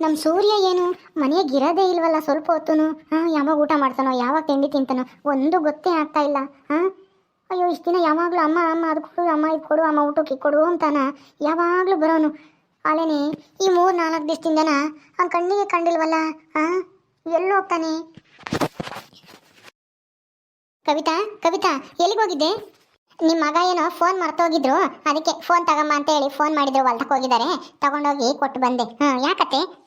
ನಮ್ಮ ಸೂರ್ಯ ಏನು? ಮನೆಗೆ ಇರೋದೇ ಇಲ್ವಲ್ಲ, ಸ್ವಲ್ಪ ಹೊತ್ತುನು. ಹಾಂ, ಯಾವಾಗ ಊಟ ಮಾಡ್ತಾನೋ, ಯಾವಾಗ ತಿಂಡಿ ತಿಂತಾನೋ, ಒಂದು ಗೊತ್ತೇ ಆಗ್ತಾ ಇಲ್ಲ. ಹಾಂ? ಅಯ್ಯೋ, ಇಷ್ಟು ದಿನ ಯಾವಾಗಲೂ ಅಮ್ಮ ಅಮ್ಮ, ಅದು ಕೊಡು, ಅಮ್ಮ, ಇದು ಕೊಡು, ಅಮ್ಮ ಊಟಕ್ಕೆ ಕೊಡು ಅಂತಾನ. ಯಾವಾಗಲೂ ಬರೋನು. ಅಲ್ಲೇನೆ ಈ ಮೂರು ನಾಲ್ಕು ದಿವಸದಿಂದನ ಅವ್ನ ಕಣ್ಣಿಗೆ ಕಂಡಿಲ್ವಲ್ಲ? ಹಾಂ? ಎಲ್ಲೋಗ್ತಾನೆ ಕವಿತಾ ಕವಿತಾ, ಎಲ್ಲಿಗೆ ಹೋಗಿದ್ದೆ? ನಿಮ್ಮ ಮಗ ಏನೋ ಫೋನ್ ಮರ್ತೋಗಿದ್ರು. ಅದಕ್ಕೆ ಫೋನ್ ತಗಮ್ಮ ಅಂತ ಹೇಳಿ ಫೋನ್ ಮಾಡಿದ್ರು ಹೊಲ್ದಕ್ಕೆ ಹೋಗಿದ್ದಾರೆ. ತಗೊಂಡೋಗಿ ಕೊಟ್ಟು ಬಂದೆ. ಹಾಂ, ಯಾಕತ್ತೆ?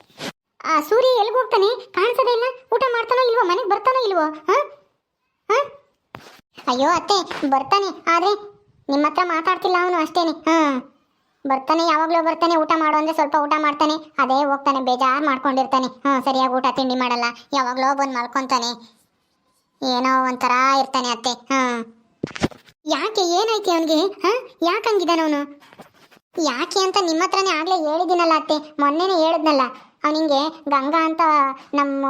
ಆ, ಸೂರ್ಯ ಎಲ್ಲಿಗೆ ಹೋಗ್ತಾನೆ? ಕಾಣಿಸೋದೇ ಇಲ್ಲ. ಊಟ ಮಾಡ್ತಾನೋ ಇಲ್ವೋ? ಮನೆಗೆ ಬರ್ತಾನೋ ಇಲ್ವೋ? ಹಾಂ? ಹಾಂ? ಅಯ್ಯೋ, ಅತ್ತೆ, ಬರ್ತಾನೆ. ಆದರೆ ನಿಮ್ಮ ಹತ್ರ ಮಾತಾಡ್ತಿಲ್ಲ ಅವನು ಅಷ್ಟೇನೆ. ಹಾಂ. ಬರ್ತಾನೆ, ಯಾವಾಗಲೂ ಬರ್ತಾನೆ. ಊಟ ಮಾಡು ಅಂದರೆ ಸ್ವಲ್ಪ ಊಟ ಮಾಡ್ತಾನೆ. ಅದೇ ಹೋಗ್ತಾನೆ, ಬೇಜಾರು ಮಾಡ್ಕೊಂಡಿರ್ತಾನೆ. ಹಾಂ, ಸರಿಯಾಗಿ ಊಟ ತಿಂಡಿ ಮಾಡಲ್ಲ. ಯಾವಾಗಲೋ ಬಂದು ಮಲ್ಕೊತಾನೆ. ಏನೋ ಒಂಥರ ಇರ್ತಾನೆ ಅತ್ತೆ. ಹಾಂ. ಯಾಕೆ? ಏನಾಯ್ತು ಅವನಿಗೆ? ಹಾಂ? ಯಾಕೆ ಅವನು? ಯಾಕೆ ಅಂತ ನಿಮ್ಮ ಹತ್ರನೇ ಆಗಲೇ ಹೇಳಿದ್ದೀನಲ್ಲ ಅತ್ತೆ. ಮೊನ್ನೆನೇ ಹೇಳಿದ್ನಲ್ಲ. ಅವನಿಗೆ ಗಂಗಾ ಅಂತ ನಮ್ಮ,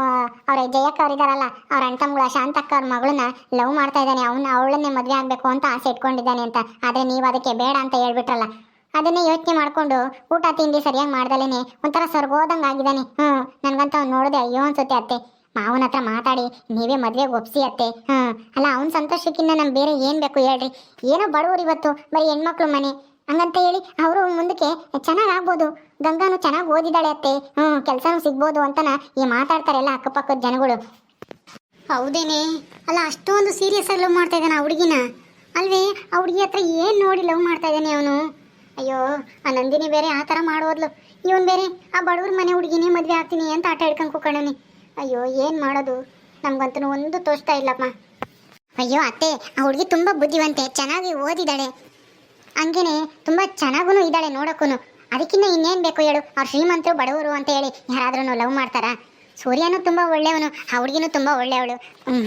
ಅವ್ರ ಜಯಕ್ಕ ಅವ್ರ ಇದಾರಲ್ಲ, ಅವ್ರ ಅಣ್ತಮ್ಗಳ ಶಾಂತಕ್ಕ ಅವ್ರ ಮಗಳನ್ನ ಲವ್ ಮಾಡ್ತಾ ಇದ್ದಾನೆ. ಅವನ್ನ ಅವಳನ್ನೇ ಮದುವೆ ಆಗಬೇಕು ಅಂತ ಆಸೆ ಇಟ್ಕೊಂಡಿದ್ದಾನೆ ಅಂತ. ಆದರೆ ನೀವು ಅದಕ್ಕೆ ಬೇಡ ಅಂತ ಹೇಳ್ಬಿಟ್ರಲ್ಲ. ಅದನ್ನೇ ಯೋಚನೆ ಮಾಡಿಕೊಂಡು ಊಟ ತಿಂಡಿ ಸರಿಯಾಗಿ ಮಾಡ್ದಲೇನೆ ಒಂಥರ ಸ್ವರ್ಗೋದಂಗೆ ಆಗಿದ್ದಾನೆ. ಹ್ಞೂ ನನಗಂತ ಅವ್ನು ನೋಡಿದೆ ಅಯ್ಯೋ ಅನ್ಸುತ್ತೆ ಅತ್ತೆ. ಮಾವನ ಹತ್ರ ಮಾತಾಡಿ, ನೀವೇ ಮದುವೆಗೆ ಒಪ್ಸಿ ಅತ್ತೆ. ಹಾಂ ಅಲ್ಲ ಅವ್ನ ಸಂತೋಷಕ್ಕಿಂತ ನಮ್ಗೆ ಬೇರೆ ಏನು ಬೇಕು ಹೇಳ್ರಿ. ಏನೋ ಬಡವರು ಇವತ್ತು, ಬರೀ ಹೆಣ್ಮಕ್ಳು ಮನೆ. ಹಂಗಂತ ಹೇಳಿ ಅವರು ಮುಂದಕ್ಕೆ ಚೆನ್ನಾಗಿ ಆಗ್ಬೋದು ಗಂಗಾನು ಚೆನ್ನಾಗಿ ಓದಿದಾಳೆ ಅತ್ತೆ. ಹ್ಞೂ ಕೆಲಸನೂ ಸಿಗ್ಬೋದು ಅಂತನ ಈ ಮಾತಾಡ್ತಾರೆಲ್ಲ ಅಕ್ಕಪಕ್ಕದ ಜನಗಳು. ಹೌದೇನೆ. ಅಲ್ಲ ಅಷ್ಟೊಂದು ಸೀರಿಯಸ್ ಆಗಿ ಲವ್ ಮಾಡ್ತಾ ಇದ್ದಾನೆ ಆ ಹುಡುಗಿನ? ಅಲ್ವೇ ಆ ಹುಡುಗಿ ಹತ್ರ ಏನು ನೋಡಿ ಲವ್ ಮಾಡ್ತಾ ಇದ್ದಾನೆ ಅವನು? ಅಯ್ಯೋ ಆ ನಂದಿನಿ ಬೇರೆ ಆ ಥರ ಮಾಡೋದ್ಲು ಇವನು ಬೇರೆ ಆ ಬಡವ್ರ ಮನೆ ಹುಡುಗಿನೇ ಮದುವೆ ಆಗ್ತೀನಿ ಅಂತ ಆಟ ಹಿಡ್ಕೊಂಡು ಕೂಕೊಂಡವನಿ ಅಯ್ಯೋ ಏನು ಮಾಡೋದು? ನಮ್ಗಂತೂ ಒಂದು ತೋಚ್ತಾ ಇಲ್ಲಪ್ಪ. ಅಯ್ಯೋ ಅತ್ತೆ ಆ ಹುಡುಗಿ ತುಂಬ ಬುದ್ಧಿವಂತೆ ಚೆನ್ನಾಗಿ ಓದಿದ್ದಾಳೆ ಹಂಗೇನೆ ತುಂಬ ಚೆನ್ನಾಗೂ ಇದ್ದಾಳೆ ನೋಡೋಕ್ಕೂ ಅದಕ್ಕಿಂತ ಇನ್ನೇನು ಬೇಕು ಹೇಳು? ಅವ್ರು ಶ್ರೀಮಂತರು, ಬಡವರು ಅಂತ ಹೇಳಿ ಯಾರಾದ್ರೂ ಲವ್ ಮಾಡ್ತಾರಾ? ಸೂರ್ಯನೂ ತುಂಬ ಒಳ್ಳೆಯವನು, ಆ ಹುಡುಗಿನೂ ತುಂಬ ಒಳ್ಳೆಯವಳು.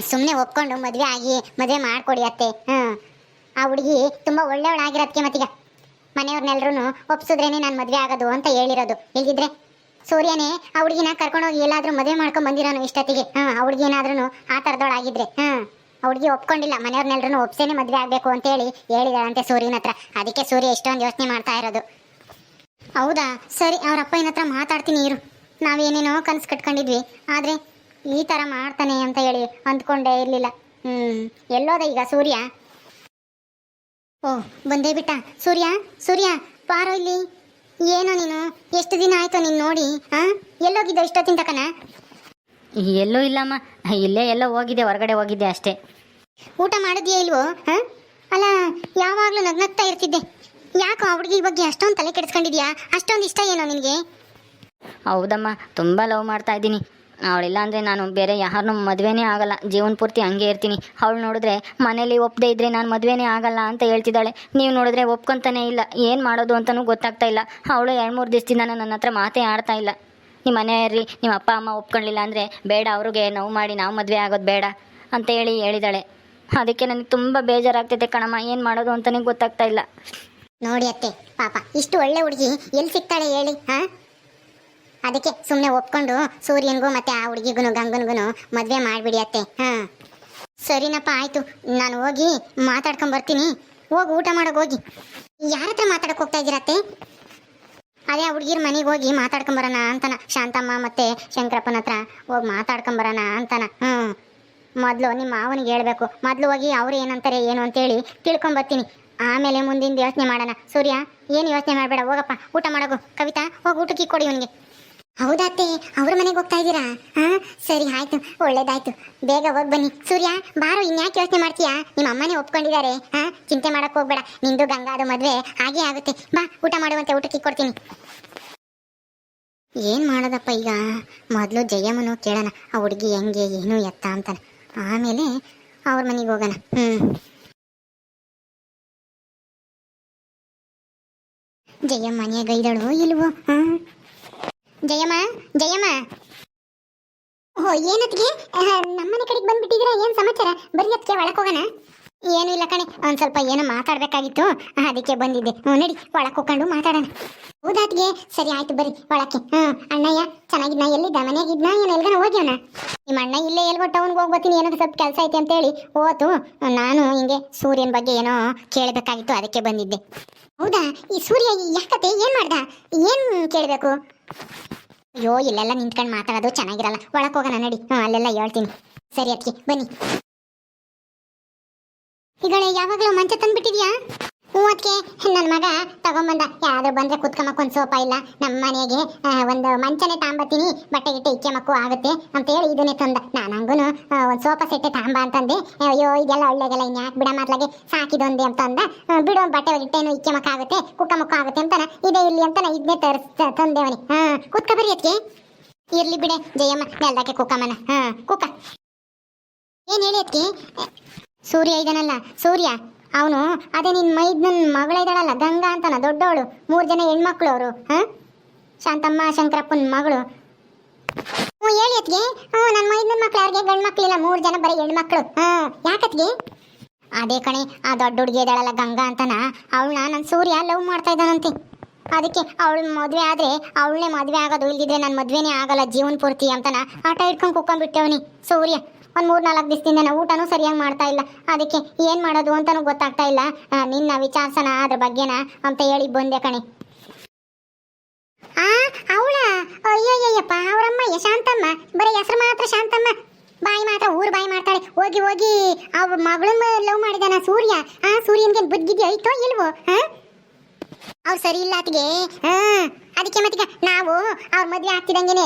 ಸುಮ್ಮನೆ ಒಪ್ಕೊಂಡು ಮದುವೆ ಆಗಿ ಮದುವೆ ಮಾಡಿಕೊಡಿ ಅತ್ತೆ. ಹ್ಞೂ ಆ ಹುಡುಗಿ ತುಂಬ ಒಳ್ಳೆಯವಳಾಗಿರೋದಕ್ಕೆ ಮತ್ತೀಗ ಮನೆಯವ್ರನ್ನೆಲ್ಲರೂ ಒಪ್ಸಿದ್ರೇನೆ ನಾನು ಮದುವೆ ಆಗೋದು ಅಂತ ಹೇಳಿರೋದು. ಇಲ್ದಿದ್ರೆ ಸೂರ್ಯನೇ ಆ ಹುಡುಗಿನ ಕರ್ಕೊಂಡೋಗಿ ಎಲ್ಲಾದರೂ ಮದುವೆ ಮಾಡ್ಕೊಂಡು ಬಂದಿರೋನು ಇಷ್ಟೊತ್ತಿಗೆ. ಹಾಂ ಆ ಹುಡುಗಿ ಏನಾದ್ರೂ ಆ ಥರದವಳಾಗಿದ್ರೆ. ಹಾಂ ಹುಡುಗಿ ಒಪ್ಕೊಂಡಿಲ್ಲ. ಮನೆಯವ್ರನ್ನೆಲ್ಲರೂ ಒಪ್ಸೇನೆ ಮದುವೆ ಆಗಬೇಕು ಅಂತ ಹೇಳಿ ಹೇಳಿದಾಳಂತೆ ಸೂರ್ಯನ ಹತ್ರ. ಅದಕ್ಕೆ ಸೂರ್ಯ ಇಷ್ಟೊಂದು ಯೋಚನೆ ಮಾಡ್ತಾ ಇರೋದು. ಹೌದಾ? ಸರಿ ಅವ್ರ ಅಪ್ಪನ ಹತ್ರ ಮಾತಾಡ್ತೀನಿ ಇರು. ನಾವೇನೇನೋ ಕನಸು ಕಟ್ಕೊಂಡಿದ್ವಿ. ಆದರೆ ಈ ಥರ ಮಾಡ್ತಾನೆ ಅಂತ ಹೇಳಿ ಅಂದ್ಕೊಂಡೇ ಇರಲಿಲ್ಲ. ಹ್ಞೂ ಎಲ್ಲೋದ ಈಗ ಸೂರ್ಯ? ಓ, ಬಂದೇ ಬಿಟ್ಟ. ಸೂರ್ಯ ಸೂರ್ಯ, ಪಾರೋ ಇಲ್ಲಿ. ಏನೋ ನೀನು? ಎಷ್ಟು ದಿನ ಆಯಿತು ನೀನು ನೋಡಿ ಹಾಂ ಎಲ್ಲೋಗಿದ್ದ ಇಷ್ಟೊತ್ತಿನ ತಕನ? ಎಲ್ಲೂ ಇಲ್ಲಮ್ಮ. ಇಲ್ಲೇ ಎಲ್ಲೋ ಹೋಗಿದ್ದೆ ಹೊರಗಡೆ ಹೋಗಿದ್ದೆ ಅಷ್ಟೇ. ಊಟ ಮಾಡಿದ್ಯಾ ಇಲ್ವೋ? ಹಾಂ? ಅಲ್ಲ ಯಾವಾಗಲೂ ನಗ್ನಗ್ತಾ ಇರ್ತಿದ್ದೆ. ಯಾಕೋ ಆ ಹುಡುಗಿ ಬಗ್ಗೆ ಅಷ್ಟೊಂದು ತಲೆ ಕೆಡಿಸ್ಕೊಂಡಿದ್ಯಾ? ಅಷ್ಟೊಂದು ಇಷ್ಟ ಏನೋ ನಿನಗೆ? ಹೌದಮ್ಮ ತುಂಬ ಲವ್ ಮಾಡ್ತಾ ಇದ್ದೀನಿ. ಅವಳಿಲ್ಲ ಅಂದರೆ ನಾನು ಬೇರೆ ಯಾರನ್ನೂ ಮದುವೆನೇ ಆಗಲ್ಲ. ಜೀವನ ಪೂರ್ತಿ ಹಂಗೆ ಇರ್ತೀನಿ. ಅವಳು ನೋಡಿದ್ರೆ ಮನೇಲಿ ಒಪ್ಪದೇ ಇದ್ದರೆ ನಾನು ಮದುವೆನೇ ಆಗಲ್ಲ ಅಂತ ಹೇಳ್ತಿದ್ದಾಳೆ. ನೀವು ನೋಡಿದ್ರೆ ಒಪ್ಕೊಂತಾನೆ ಇಲ್ಲ. ಏನು ಮಾಡೋದು ಅಂತಲೂ ಗೊತ್ತಾಗ್ತಾ ಇಲ್ಲ. ಅವಳು ಎರಡು ಮೂರು ದಿವಸದಿಂದ ನನ್ನ ಹತ್ರ ಮಾತೇ ಆಡ್ತಾ ಇಲ್ಲ. ನಿಮ್ಮ ಮನೆಯವ್ರಿ ನಿಮ್ಮ ಅಪ್ಪ, ಅಮ್ಮ ಒಪ್ಕೊಳ್ಳಿಲ್ಲ ಅಂದರೆ ಬೇಡ, ಅವ್ರಿಗೆ ನೋವು ಮಾಡಿ ನಾವು ಮದುವೆ ಆಗೋದು ಬೇಡ ಅಂತ ಹೇಳಿ ಹೇಳಿದಾಳೆ. ಅದಕ್ಕೆ ನನಗೆ ತುಂಬ ಬೇಜಾರಾಗ್ತೈತೆ ಕಣಮ್ಮ, ಏನು ಮಾಡೋದು ಅಂತಲೇ ಗೊತ್ತಾಗ್ತಾ ಇಲ್ಲ. ನೋಡಿ ಅತ್ತೆ, ಪಾಪ, ಇಷ್ಟು ಒಳ್ಳೆ ಹುಡುಗಿ ಎಲ್ಲಿ ಸಿಗ್ತಾಳೆ ಹೇಳಿ, ಹಾಂ? ಅದಕ್ಕೆ ಸುಮ್ಮನೆ ಒಪ್ಕೊಂಡು ಸೂರ್ಯನಿಗೂ ಮತ್ತೆ ಆ ಹುಡುಗಿಗೂ ಗಂಗನ್ಗೂ ಮದುವೆ ಮಾಡಿಬಿಡಿ ಅತ್ತೆ, ಹಾಂ? ಸರಿನಪ್ಪ, ಆಯಿತು. ನಾನು ಹೋಗಿ ಮಾತಾಡ್ಕೊಂಡು ಬರ್ತೀನಿ ಹೋಗಿ ಊಟ ಮಾಡೋಕೆ ಹೋಗಿ. ಯಾರ ಹತ್ರ ಮಾತಾಡಕ್ಕೆ ಹೋಗ್ತಾ ಇದ್ದೀರ ಅತ್ತೆ? ಅದೇ ಆ ಹುಡುಗಿರ ಮನೆಗೆ ಹೋಗಿ ಮಾತಾಡ್ಕೊಂಬರೋಣ ಅಂತಾನ. ಶಾಂತಮ್ಮ ಮತ್ತೆ ಶಂಕರಪ್ಪನ ಹತ್ರ ಹೋಗಿ ಮಾತಾಡ್ಕೊಂಬರೋಣ ಅಂತಾನ. ಹ್ಞೂ ಮೊದಲು ನಿಮ್ಮ ಮಾವನಿಗೆ ಹೇಳ್ಬೇಕು. ಮೊದಲು ಹೋಗಿ ಅವ್ರು ಏನಂತಾರೆ, ಏನು ಅಂತೇಳಿ ತಿಳ್ಕೊಂಬರ್ತೀನಿ ಆಮೇಲೆ ಮುಂದಿನ ಯೋಚನೆ ಮಾಡೋಣ. ಸೂರ್ಯ, ಏನು ಯೋಚನೆ ಮಾಡಬೇಡ, ಹೋಗಪ್ಪ. ಊಟ ಮಾಡೋಗು. ಕವಿತಾ, ಹೋಗಿ ಊಟಕ್ಕೆ ಕೊಡಿ ಅವನಿಗೆ ಹೌದಾತೆ ಅವ್ರ ಮನೆಗೆ ಹೋಗ್ತಾ ಇದ್ದೀರಾ? ಹಾ ಸರಿ, ಆಯ್ತು. ಒಳ್ಳೇದಾಯ್ತು. ಬೇಗ ಹೋಗಿ ಬನ್ನಿ. ಸೂರ್ಯ, ಬಾರು, ಇನ್ಯಾಕೆ ಯೋಚನೆ ಮಾಡ್ತೀಯಾ? ನಿಮ್ಮ ಅಮ್ಮನೇ ಒಪ್ಕೊಂಡಿದ್ದಾರೆ. ಹಾ ಚಿಂತೆ ಮಾಡಕ್ ಹೋಗ್ಬೇಡ. ನಿಂದು ಗಂಗಾದು ಮದ್ವೆ ಹಾಗೆ ಆಗುತ್ತೆ. ಬಾ, ಊಟ ಮಾಡುವಂತೆ ಊಟಕ್ಕೆ ಕೊಡ್ತೀನಿ. ಏನ್ ಮಾಡೋದಪ್ಪ ಈಗ? ಮೊದಲು ಜಯಮ್ಮನು ಕೇಳೋಣ. ಆ ಹುಡುಗಿ ಹೆಂಗೆ, ಏನು ಎತ್ತ ಅಂತಾನೆ. ಆಮೇಲೆ ಅವ್ರ ಮನೆಗೆ ಹೋಗೋಣ. ಹ್ಮ್. ಜಯಮ್ಮ ಮನೆಯಾಗ ಇಲ್ವೋ ಹಾ ಜಯಮ್ಮ ಜಯಮ್ಮ. ಓ ಏನತ್ಗೆ ನಮ್ಮನೆ ಕಡೆಗೆ ಬಂದ್ಬಿಟ್ಟಿದ್ರೆ ಏನು ಸಮಾಚಾರ? ಬರೀ ಅದಕ್ಕೆ ಒಳಕ್ಕೆ ಹೋಗೋಣ. ಏನು ಇಲ್ಲ ಕಣೆ, ಒಂದು ಸ್ವಲ್ಪ ಏನೋ ಮಾತಾಡಬೇಕಾಗಿತ್ತು. ಅದಕ್ಕೆ ಬಂದಿದ್ದೆ. ಹ್ಞೂ ನಡಿ ಒಳಕ್ಕೆ ಹೋಗ್ಕೊಂಡು ಮಾತಾಡೋಣ. ಹೌದಾತ್ಗೆ ಸರಿ, ಆಯ್ತು, ಬರ್ರಿ, ಒಳಕ್ಕೆ. ಹ್ಞೂ ಅಣ್ಣಯ್ಯ, ಚೆನ್ನಾಗಿದ್ನ? ಎಲ್ಲಿದ್ದ? ಮನೆಯಾಗಿದ್ನ? ಏನು, ಎಲ್ಗನ ಹೋಗ್ಯವನ? ನಿಮ್ಮ ಅಣ್ಣ ಇಲ್ಲೇ ಎಲ್ಗೋ ಟೌನ್ಗೆ ಹೋಗ್ಬತ್ತೀನಿ ಏನೋ ಸ್ವಲ್ಪ ಕೆಲಸ ಐತೆ ಅಂತೇಳಿ ಓತು ನಾನು ಹಿಂಗೆ ಸೂರ್ಯನ ಬಗ್ಗೆ ಏನೋ ಕೇಳಬೇಕಾಗಿತ್ತು, ಅದಕ್ಕೆ ಬಂದಿದ್ದೆ. ಹೌದಾ? ಈ ಸೂರ್ಯ ಯಾಕತೆ ಏನು ಮಾಡ್ದ? ಏನು ಕೇಳಬೇಕು? ಅಯ್ಯೋ, ಇಲ್ಲೆಲ್ಲ ನಿಂತ್ಕೊಂಡು ಮಾತಾಡೋದು ಚೆನ್ನಾಗಿರಲ್ಲ. ಒಳಕ್ ಹೋಗೋಣ, ನಡಿ. ಹ್ಞೂ ಅಲ್ಲೆಲ್ಲ ಹೇಳ್ತೀನಿ. ಸರಿ ಅದಕ್ಕೆ ಬನ್ನಿ. ಈಗಳೆ, ಯಾವಾಗಲೂ ಮಂಚ ತಂದ್ಬಿಟ್ಟಿದ್ಯಾ? ಅದಕ್ಕೆ ನನ್ನ ಮಗ ತಗೊಂಬಂದ. ಯಾರು ಬಂದ್ರೆ ಕುತ್ಕೊಂಬಕ್ಕೆ ಒಂದು ಸೋಫಾ ಇಲ್ಲ. ನಮ್ಮ ಮನೆಗೆ ಒಂದು ಮಂಚನೆ ತಾಂಬತ್ತೀನಿ. ಬಟ್ಟೆ ಗಿಟ್ಟೆ ಇಕ್ಕೆ ಮಕ್ಕು ಆಗುತ್ತೆ ಅಂತ ಹೇಳಿ ಇದನ್ನೇ ತಂದ. ನಾನು ಹಂಗೂ ಒಂದು ಸೋಫಾ ಸೆಟ್ಟೆ ತಾಂಬ ಅಂತಂದೆ. ಅಯ್ಯೋ, ಇದೆಲ್ಲ ಒಳ್ಳೆಗೆಲ್ಲ ಇನ್ನು ಯಾಕೆ ಬಿಡ ಮಾತ್ಲಾಗೆ ಸಾಕಿದೊಂದೆ ಅಂತ ಅಂದ. ಬಿಡು, ಬಟ್ಟೆ ಗಿಟ್ಟೆನು ಇಕ್ಕೆ ಮಕ್ಕ ಆಗುತ್ತೆ ಅಂತಾನ. ಇದೇ ಇಲ್ಲಿ ಅಂತ ನಾ ಇದನ್ನೇ ತರಿಸ್ ತಂದೇವನಿ. ಹಾಂ ಕುತ್ಕ ಬರೀ ಅದಕ್ಕೆ ಇರ್ಲಿ ಬಿಡೆ, ಜಯಮ್ಮ ನೆಲ್ದಕ್ಕೆ ಕುಕ್ಕಮ್ಮನ. ಹಾಂ ಕುಕ್ಕ. ಏನ್ ಹೇಳಿ ಅದಕ್ಕೆ ಸೂರ್ಯ ಇದನಲ್ಲ, ಸೂರ್ಯ. ಅವನು, ಅದೇ ನಿನ್ನ ಮೈದ್ ನನ್ನ ಮಗಳಿದ್ದಾಳಲ್ಲ ಗಂಗಾ ಅಂತನ, ದೊಡ್ಡವಳು, ಮೂರು ಜನ ಹೆಣ್ಮಕ್ಳು ಅವರು ಹಾ? ಶಾಂತಮ್ಮ, ಶಂಕರಪ್ಪನ ಮಗಳು. ಹ್ಞೂ, ಹೇಳಿ ಅತ್ಗೆ ಹ್ಞೂ ನನ್ನ ಮೈದ್ನ ಮಕ್ಳು ಯಾರಿಗೆ? ಗಂಡು ಮಕ್ಳಿಲ್ಲ ಮೂರು ಜನ ಬರೀ ಹೆಣ್ಮಕ್ಳು. ಹಾ ಯಾಕತ್ಗೆ ಅದೇ ಕಣೆ, ಆ ದೊಡ್ಡ ಹುಡುಗಿ ಇದ್ದಾಳಲ್ಲ, ಗಂಗಾ ಅಂತನ ಅವಳನ್ನ ನನ್ನ ಸೂರ್ಯ ಲವ್ ಮಾಡ್ತಾ ಇದ್ದಾನಂತೆ. ಅದಕ್ಕೆ ಅವಳು ಮದುವೆ ಆದ್ರೆ, ಅವಳನ್ನೇ ಮದುವೆ ಆಗೋದು ಇಲ್ದಿದ್ರೆ ನನ್ನ ಮದುವೆನೇ ಆಗಲ್ಲ, ಜೀವನ ಪೂರ್ತಿ ಅಂತನ ಆಟ ಇಟ್ಕೊಂಡು ಕುಕ್ಕೊಂಡ್ಬಿಟ್ಟವನಿ ಸೂರ್ಯ. ಒಂದು ಮೂರು ನಾಲ್ಕು ದಿವಸದಿಂದ ನಾವು ಊಟನೂ ಸರಿಯಾಗಿ ಮಾಡ್ತಾ ಇಲ್ಲ. ಅದಕ್ಕೆ ಏನು ಮಾಡೋದು ಅಂತನೂ ಗೊತ್ತಾಗ್ತಾ ಇಲ್ಲ. ನಿನ್ನ ವಿಚಾರಿಸೋಣ ಅದ್ರ ಬಗ್ಗೆನ ಅಂತ ಹೇಳಿ ಬಂದೆ ಕಣೆ. ಆ, ಅವಳ ಅಯ್ಯಯ್ಯಪ್ಪ ಅವರಮ್ಮ ಶಾಂತಮ್ಮ ಬರೀ ಹೆಸರು ಮಾತ್ರ ಶಾಂತಮ್ಮ. ಬಾಯಿ ಮಾತ್ರ, ಊರು ಬಾಯಿ ಮಾಡ್ತಾಳೆ. ಹೋಗಿ ಹೋಗಿ ಅವ್ರ ಮಗಳು ಲವ್ ಮಾಡಿದಾನ ಸೂರ್ಯ. ಆ ಸೂರ್ಯನ್ಗೆ ಬುದ್ಧಿಗೆ ಐತೋ ಇಲ್ವೋ ಹಾ ಅವ್ರು ಸರಿ ಇಲ್ಲ ಆತಿಗೆ ಹಾ ಅದಕ್ಕೆ ಮತ್ತೀಗ ನಾವು ಅವ್ರ ಮದುವೆ ಆಗ್ತಿದಂಗೆನೆ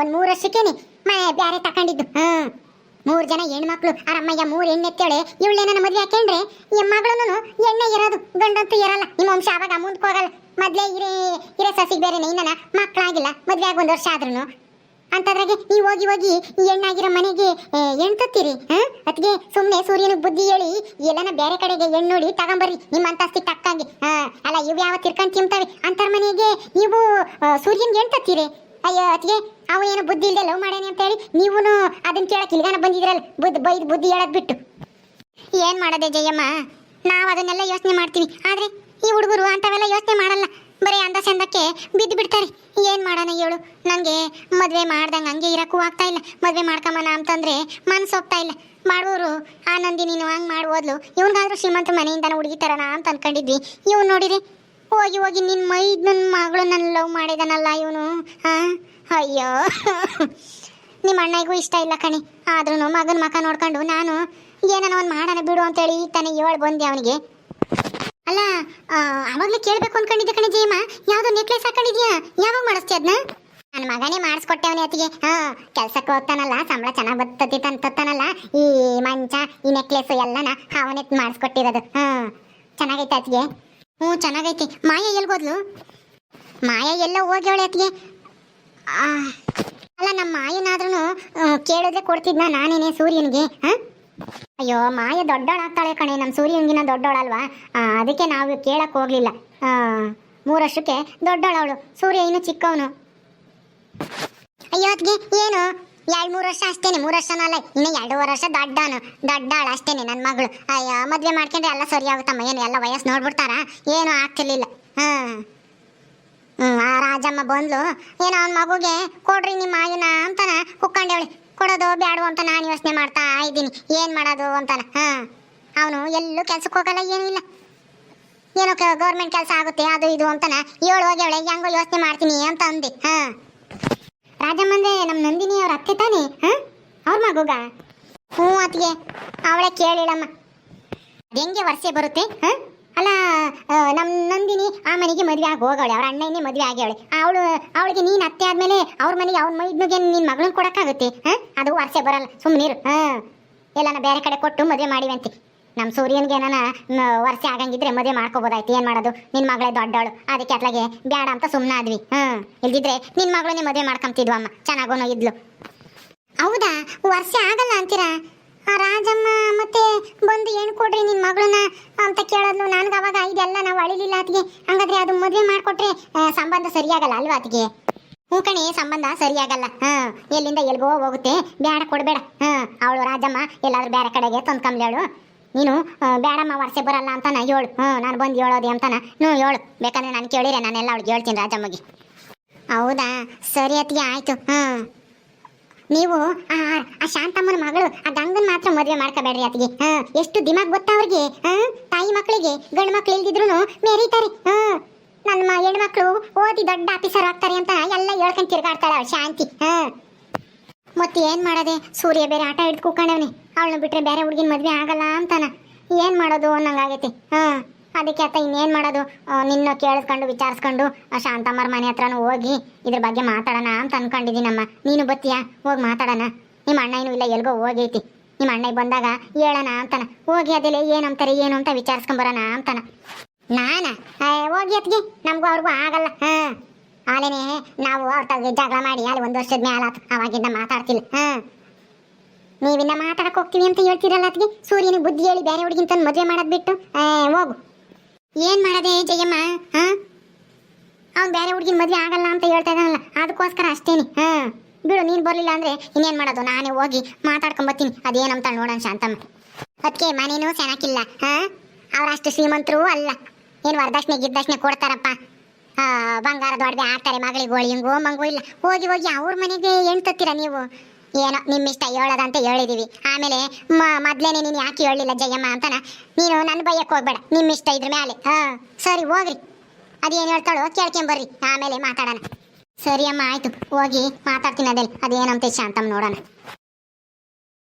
ಒಂದು ಮೂರು ವರ್ಷಕ್ಕೇನೆ ಮನೆ ಬೇರೆ ತಕೊಂಡಿದ್ದು. ಹಾ ಮೂರು ಜನ ಹೆಣ್ಮಕ್ಳು ಅರಮ್ಮಯ್ಯ ಮೂರು ಹೆಣ್ಣು ಎತ್ತೇಳೆ ಇವಳೇ ನನ್ನ ಮದ್ವೆ ಹಾಕೊಂಡ್ರೆ ಈ ಮಗಳೂ ಎಣ್ಣೆ ಇರೋದು ಗಂಡಂತೂ ಇರಲ್ಲ ನಿಮ್ಮ ವಂಶ ಅವಾಗ ಮುಂದಕ್ಕೆ ಹೋಗಲ್ಲ. ಮೊದ್ಲೇ ಇರೇ, ಇರೋ ಸಸಿಗೆ ಬೇರೆ ಇನ್ನನ ಮಕ್ಕಳಾಗಿಲ್ಲ ಮದ್ವೆ ಆಗಿ ಒಂದು ವರ್ಷ ಆದ್ರೂ ಅಂತದ್ರಾಗೆ ನೀವು ಹೋಗಿ ಹೋಗಿ ಈ ಹೆಣ್ಣಾಗಿರೋ ಮನೆಗೆ ಎಣ್ತೀರಿ ಹಾ? ಅದಕ್ಕೆ ಸುಮ್ಮನೆ ಸೂರ್ಯನ ಬುದ್ಧಿ ಹೇಳಿ, ಎಲ್ಲನ ಬೇರೆ ಕಡೆಗೆ ಹೆಣ್ಣು ನೋಡಿ ತಗೊಂಬರ್ರಿ ನಿಮ್ಮ ಅಂತಸ್ತಿ ತಕ್ಕಂಗೆ. ಹಾ, ಅಲ್ಲ ಇವು ಯಾವ ತಿರ್ಕೊಂಡ್ ತಿಂತಾವೆ ಅಂತರ್ ಮನೆಗೆ ನೀವು ಸೂರ್ಯನ್ಗೆ ಎಣ್ತೀರಿ ಅಯ್ಯೋ, ಅತ್ತಿಗೆ, ಅವ ಏನು ಬುದ್ಧಿ ಇಲ್ಲದೆ ಲವ್ ಮಾಡೇನಿ ಅಂತ ಹೇಳಿ ನೀವು ಅದನ್ನ ಕೇಳಕ್ಕೆ ಇಲ್ಗಾನ ಬಂದಿದ್ರಲ್ಲ, ಬುದ್ಧಿ ಬೈದು ಬುದ್ಧಿ ಹೇಳದ್ ಬಿಟ್ಟು. ಏನ್ ಮಾಡೋದೆ ಜಯಮ್ಮ? ನಾವು ಅದನ್ನೆಲ್ಲ ಯೋಚನೆ ಮಾಡ್ತೀವಿ. ಆದ್ರೆ ಈ ಹುಡುಗರು ಅಂತವೆಲ್ಲ ಯೋಚನೆ ಮಾಡಲ್ಲ. ಬರೀ ಅಂದ ಚಂದಕ್ಕೆ ಬಿದ್ದು ಬಿಡ್ತಾರೆ. ಏನ್ ಮಾಡೋಣ ಹೇಳು? ನನಗೆ ಮದುವೆ ಮಾಡ್ದಂಗೆ ಹಂಗೆ ಇರಕ್ಕೂ ಆಗ್ತಾ ಇಲ್ಲ. ಮದುವೆ ಮಾಡ್ಕೊಂಬನ ಅಂತಂದ್ರೆ ಮನ್ಸು ಹೋಗ್ತಾ ಇಲ್ಲ. ಮಾಡೋರು ಆ ನಂದಿ ನೀನು ಹಂಗೆ ಮಾಡ್ಬೋದ್ಲು ಇವ್ನಿಗಾದ್ರೂ ಶ್ರೀಮಂತ ಮನೆಯಿಂದನ ಹುಡುಗಿ ತರೋಣ ಅಂತ ಅನ್ಕೊಂಡಿದ್ವಿ. ಇವ್ನು ನೋಡಿರಿ ಹೋಗಿ ಹೋಗಿ ನಿನ್ನ ಮೈ ನನ್ನ ಮಗಳು ನನ್ನ ಲವ್ ಮಾಡಿದಾನಲ್ಲ ಇವನು ಅಯ್ಯೋ. ನಿಮ್ಮ ಅಣ್ಣಗೂ ಇಷ್ಟ ಇಲ್ಲ ಕಣಿ. ಆದ್ರೂ ಮಗನ ಮಕ ನೋಡ್ಕೊಂಡು ನಾನು ಏನನ ಒಂದು ಮಾಡೋಣ ಬಿಡು ಅಂತೇಳಿ ತಾನೆ ಏಳು ಬಂದೆ ಅವನಿಗೆ. ಅಲ್ಲ ಅವಾಗಲೇ ಕೇಳಬೇಕು ಅನ್ಕೊಂಡಿದ್ದೆ ಕಣಿ ಜಯಮ್ಮ. ಯಾವ್ದೋ ನೆಕ್ಲೆಸ್ ಹಾಕೊಂಡಿದ್ಯಾ? ಯಾವಾಗ ಮಾಡಿಸ್ತಿ ಅದನ್ನ ನನ್ನ ಮಗನೇ ಮಾಡಿಸ್ಕೊಟ್ಟೆ ಅವನೇ ಅತ್ತಿಗೆ. ಹಾ, ಕೆಲ್ಸಕ್ಕೆ ಹೋಗ್ತಾನಲ್ಲ, ಸಂಬಳ ಚೆನ್ನಾಗಿ ಬರ್ತತಿ ತಂತಾನಲ್ಲ ಈ ಮಂಚ, ಈ ನೆಕ್ಲೆಸ್ ಎಲ್ಲನ ಅವನೇ ಮಾಡಿಸ್ಕೊಟ್ಟಿರೋದು. ಹಾ, ಚೆನ್ನಾಗೈತೆ ಅತ್ತಿಗೆ. ಹ್ಞೂ ಚೆನ್ನಾಗೈತಿ. ಮಾಯ ಎಲ್ಗೋದ್ಲು ಮಾಯ ಎಲ್ಲ ಹೋಗ್ಯವಳೆ ಅತ್ತಿಗೆ? ಅಲ್ಲ ನಮ್ಮ ಮಾಯನಾದ್ರೂ ಕೇಳಿದ್ರೆ ಕೊಡ್ತಿದ್ನ ನಾನೇನೆ ಸೂರ್ಯನಿಗೆ ಹಾಂ ಅಯ್ಯೋ ಮಾಯ ದೊಡ್ಡವಳಾಗ್ತಾಳೆ ಕಣೆ ನಮ್ಮ ಸೂರ್ಯನಿಗಿನ ದೊಡ್ಡವಳಲ್ವಾ? ಅದಕ್ಕೆ ನಾವು ಕೇಳಕ್ಕೆ ಹೋಗ್ಲಿಲ್ಲ. ಆ, ಮೂರು ವರ್ಷಕ್ಕೆ ದೊಡ್ಡವಳವಳು ಸೂರ್ಯ ಇನ್ನು ಚಿಕ್ಕವನು. ಅಯ್ಯೋ ಅದ್ಗೆ ಏನು? ಎರಡು ಮೂರು ವರ್ಷ ಅಷ್ಟೇನೆ, ಮೂರು ವರ್ಷನ ಅಲ್ಲ, ಇನ್ನು ಎರಡೂವರೆ ವರ್ಷ ದೊಡ್ಡವನು, ದೊಡ್ಡಾಳ ಅಷ್ಟೇನೆ ನನ್ನ ಮಗಳು. ಅಯ್ಯೋ, ಮದುವೆ ಮಾಡ್ಕೊಂಡ್ರೆ ಎಲ್ಲ ಸರಿ ಆಗುತ್ತಮ್ಮ, ಏನು ಎಲ್ಲ ವಯಸ್ಸು ನೋಡ್ಬಿಡ್ತಾರ? ಏನು ಆಗ್ತಿರ್ಲಿಲ್ಲ. ಹಾಂ. ಹ್ಮ್, ಆ ರಾಜಮ್ಮ ಬಂದ್ಲು. ಏನೋ ಅವ್ನ ಮಗುಗೆ, ಕೊಡ್ರಿ ನಿಮ್ಮ ಆಗಿನ ಅಂತಾನ ಕುಕ್ಕಂಡೇವಳಿ ಕೊಡೋದು ಬ್ಯಾಡು ಅಂತ ನಾನು ಯೋಚನೆ ಮಾಡ್ತಾ ಇದ್ದೀನಿ. ಏನು ಮಾಡೋದು ಅಂತಾನ. ಹಾಂ. ಅವನು ಎಲ್ಲೂ ಕೆಲ್ಸಕ್ಕೆ ಹೋಗಲ್ಲ ಏನಿಲ್ಲ ಏನೋ ಗೌರ್ಮೆಂಟ್ ಕೆಲಸ ಆಗುತ್ತೆ, ಅದು ಇದು ಅಂತಾನ. ಏಳು ಹೋಗ್ಯವಳೆ ಹೆಂಗೋ ಯೋಚನೆ ಮಾಡ್ತೀನಿ ಅಂತ ಅಂದೆ. ಹಾ. ರಾಜಮ್ಮಂದ್ರೆ ನಮ್ಮ ನಂದಿನಿ ಅವ್ರ ಅತ್ತೆ ತಾನೇ, ಹಾ? ಅವ್ರ ಮಗುಗ ಹ್ಞೂ ಅತ್ತಿಗೆ, ಅವಳೇ ಕೇಳಿಳಮ್ಮ ಹೆಂಗೆ ವರ್ಷೆ ಬರುತ್ತೆ, ಹಾ? ಅಲ್ಲ ನಮ್ಮ ನಂದಿನಿ ಆ ಮನೆಗೆ ಮದುವೆ ಆಗಿ ಹೋಗವಳೆ, ಅವ್ರ ಅಣ್ಣನೇ ಮದುವೆ ಆಗ್ಯವಳೆ. ಅವಳು, ಅವಳಿಗೆ ನೀನು ಅತ್ತೆ ಆದ್ಮೇಲೆ ಅವ್ರ ಮನೆಗೆ ಅವ್ರ ಮೈದ್ನಿಗೆ ನಿನ್ ಮಗಳನ್ನ ಕೊಡಕ್ಕಾಗುತ್ತೆ, ಹ? ಅದು ವರ್ಷೆ ಬರಲ್ಲ ಸುಮ್ಮನಿರು ಹಾಂ? ಎಲ್ಲನ ಬೇರೆ ಕಡೆ ಕೊಟ್ಟು ಮದುವೆ ಮಾಡಿವಂತೆ ನಮ್ಮ ಸೂರ್ಯನ್ಗೆ ಏನಾನ ವರ್ಷ ಆಗಂಗಿದ್ರೆ ಮದುವೆ ಮಾಡ್ಕೋಬೋದಾಯ್ತು. ಏನ್ ಮಾಡೋದು? ನಿನ್ ಮಗಳೇ ದೊಡ್ಡವಳು. ಅದಕ್ಕೆ ಅತ್ಲಾಗೆ ಬೇಡ ಅಂತ ಸುಮ್ಮನೆ ಆದ್ವಿ. ಹ್ಮ್. ಇಲ್ದಿದ್ರೆ ನಿನ್ ಮಗಳನ್ನೇ ಮದುವೆ ಮಾಡ್ಕೊಂತಿದ್ವು ಅಮ್ಮ. ಚೆನ್ನಾಗೋನು ಇದ್ಲು. ಹೌದಾ? ವರ್ಷ ಆಗಲ್ಲ ಅಂತೀರಾ? ಆ ರಾಜಮ್ಮ ಮತ್ತೆ ಬಂದು ಏನು ಕೊಡ್ರಿ ನಿನ್ ಮಗಳನ್ನ ಅಂತ ಕೇಳೋದ್ಲು. ನನ್ಗೆ ಅವಾಗ ಇದೆಲ್ಲ ನಾವು ಅಳಿಲಿಲ್ಲ ಅತಿಗೆ ಹಂಗಾದ್ರೆ ಅದು ಮದುವೆ ಮಾಡಿಕೊಟ್ರೆ ಸಂಬಂಧ ಸರಿಯಾಗಲ್ಲ ಅಲ್ವಾ ಅತಿಗೆ ಹ್ಞೂ ಕಣೆ, ಸಂಬಂಧ ಸರಿಯಾಗಲ್ಲ. ಹಾ ಎಲ್ಲಿಂದ ಎಲ್ಗೋ ಹೋಗುತ್ತೆ. ಬೇಡ ಕೊಡಬೇಡ. ಹಾ ಅವಳು ರಾಜಮ್ಮ, ಎಲ್ಲಾದ್ರೂ ಬೇರೆ ಕಡೆಗೆ ತಂದ್ಕೊಂಬ್ಲೇಳು ನೀನು ಬೇಡಮ್ಮ ವರ್ಷೆ ಬರಲ್ಲ ಅಂತಾನ, ಹೇಳು. ಹ್ಞೂ ನಾನು ಬಂದು ಹೇಳೋದೆ ಅಂತಾನ. ಹ್ಞೂ ಹೇಳು. ಬೇಕಂದ್ರೆ ನಾನು ಕೇಳಿರೆ ನಾನೆಲ್ಲ ಅವಳಿಗೆ ಹೇಳ್ತೀನಿ ರಾಜಮ್ಮಗೆ. ಹೌದಾ? ಸರಿ ಅತ್ತಿಗೆ ಆಯ್ತು. ಹ್ಞೂ ನೀವು, ಆ ಶಾಂತಮ್ಮನ ಮಗಳು, ಆ ಗಂಗನ್ ಮಾತ್ರ ಮದುವೆ ಮಾಡ್ಕೋಬೇಡ್ರಿ ಅತ್ತಿಗೆ. ಹಾ ಎಷ್ಟು ದಿಮಾಗ್ ಗೊತ್ತಾ ಅವ್ರಿಗೆ? ಹಾ ತಾಯಿ ಮಕ್ಕಳಿಗೆ ಗಂಡು ಮಕ್ಳು ಇಲ್ದಿದ್ರು ಮೇರಿತಾರೆ. ಹಾ ನನ್ನ ಹೆಣ್ಮಕ್ಳು ಓದಿ ದೊಡ್ಡ ಆಫೀಸರ್ ಆಗ್ತಾರೆ ಅಂತ ಎಲ್ಲ ಹೇಳ್ಕೊಂಡು ತಿರ್ಗಾಡ್ತಾಳೆ ಶಾಂತಿ. ಹಾ ಮತ್ತೆ ಏನ್ ಮಾಡೋದೆ? ಸೂರ್ಯ ಬೇರೆ ಆಟ ಹಿಡ್ದು ಕೂಕೊಂಡವ್ನಿ ಅವಳನ್ನ ಬಿಟ್ರೆ ಬೇರೆ ಹುಡುಗಿನ ಮದ್ವೆ ಆಗಲ್ಲ ಅಂತಾನ. ಏನ್ ಮಾಡೋದು ಅನ್ನಂಗಾಗೈತಿ ಹಾ, ಅದಕ್ಕೆ ಆತ ಇನ್ನೇನು ಮಾಡೋದು? ನಿನ್ನ ಕೇಳಿಸ್ಕೊಂಡು, ವಿಚಾರಿಸ್ಕೊಂಡು ಶಾಂತಮ್ಮರ ಮನೆ ಹತ್ರನೂ ಹೋಗಿ ಇದ್ರ ಬಗ್ಗೆ ಮಾತಾಡೋಣ ಅಂತ ಅನ್ಕೊಂಡಿದ್ದೀನಮ್ಮ. ನೀನು ಬತ್ತೀಯಾ? ಹೋಗಿ ಮಾತಾಡೋಣ. ನಿಮ್ಮ ಅಣ್ಣ ಏನು ಇಲ್ಲ, ಎಲ್ಗೋ ಹೋಗೈತಿ. ನಿಮ್ಮ ಅಣ್ಣ ಬಂದಾಗ ಹೇಳೋಣ ಅಂತಾನ. ಹೋಗಿ ಅದೆಲ್ಲ ಏನಂತಾರೆ ಏನು ಅಂತ ವಿಚಾರಿಸ್ಕೊಂಬರೋಣ ಅಂತಾನ. ನಾನಾ? ಹೋಗಿ ಅತ್ಗೆ ನಮಗೂ ಅವ್ರಿಗೂ ಆಗಲ್ಲ. ಹಾ. ಆಲೇನೆ ನಾವು ಅವ್ರ ಜಗಳ ಮಾಡಿ ಅಲ್ಲಿ ಒಂದು ವರ್ಷದ ಮೇಲೆ ಅವಾಗಿಂದ ಮಾತಾಡ್ತಿಲ್ಲ ಹಾ. ನೀವಿನ್ನ ಮಾತಾಡಕ್ ಹೋಗ್ತೀವಿ ಅಂತ ಹೇಳ್ತೀರಲ್ಲ ಅತ್ಗೆ ಸೂರ್ಯನಿಗೆ ಬುದ್ಧಿ ಹೇಳಿ ಬೇರೆ ಹುಡುಗಿಂತ ಮದುವೆ ಮಾಡೋದ್ ಬಿಟ್ಟು. ಹೋಗು. ಏನ್ ಮಾಡದೆ ಜಯಮ್ಮ? ಹಾ? ಅವ್ನು ಬೇರೆ ಹುಡುಗಿನ ಮದುವೆ ಆಗಲ್ಲ ಅಂತ ಹೇಳ್ತಾ ಇದ್ದಾನಲ್ಲ ಅದಕ್ಕೋಸ್ಕರ ಅಷ್ಟೇನಿ. ಹಾ. ಬಿಡು, ನೀನ್ ಬರ್ಲಿಲ್ಲ ಅಂದ್ರೆ ಇನ್ನೇನ್ ಮಾಡೋದು? ನಾನೇ ಹೋಗಿ ಮಾತಾಡ್ಕೊಂಬತ್ತೀನಿ ಅದೇನಂತ ನೋಡೋಣ ಶಾಂತಮ್ಮ. ಅದಕ್ಕೆ ಮನೇನೂ ಚೆನ್ನಾಗಿಲ್ಲ ಹಾ? ಅವ್ರಷ್ಟು ಶ್ರೀಮಂತರು ಅಲ್ಲ. ಏನು ವರದಕ್ಷಿಣೆ ಗಿದ್ದಕ್ಷಿಣೆ ಕೊಡ್ತಾರಪ್ಪ. ಬಂಗಾರದ ಒಡವೆ ಹಾಕ್ತಾರೆ ಮಗಳಿಗೋಳಿ ಹಿಂಗೋ ಮಂಗು ಇಲ್ಲ. ಹೋಗಿ ಹೋಗಿ ಅವ್ರ ಮನೆಗೆ ಎಂತತ್ತೀರ ತತ್ತೀರ ನೀವು? ಏನೋ ನಿಮ್ಮಿಷ್ಟ ಹೇಳೋದಂತ ಹೇಳಿದೀವಿ. ಆಮೇಲೆ ಮೊದ್ಲೇನೆ ನೀನು ಯಾಕೆ ಹೇಳಲಿಲ್ಲ ಜಯಮ್ಮ ಅಂತನ? ನೀನು ನನ್ನ ಬೈಯಕ್ಕೆ ಹೋಗ್ಬೇಡ. ನಿಮ್ಮಿಷ್ಟ ಇದ್ರ ಮೇಲೆ ಹಾ, ಸರಿ ಹೋಗ್ರಿ. ಅದೇನು ಹೇಳ್ತಾಳೋ ಕೇಳ್ಕೊಂಬರ್ರಿ ಆಮೇಲೆ ಮಾತಾಡೋಣ. ಸರಿ ಅಮ್ಮ, ಆಯ್ತು. ಹೋಗಿ ಮಾತಾಡ್ತೀನಿ ಅದೆಲ್ಲ ಅದೇನಂತ ಶಾಂತಮ್ಮ ನೋಡೋಣ.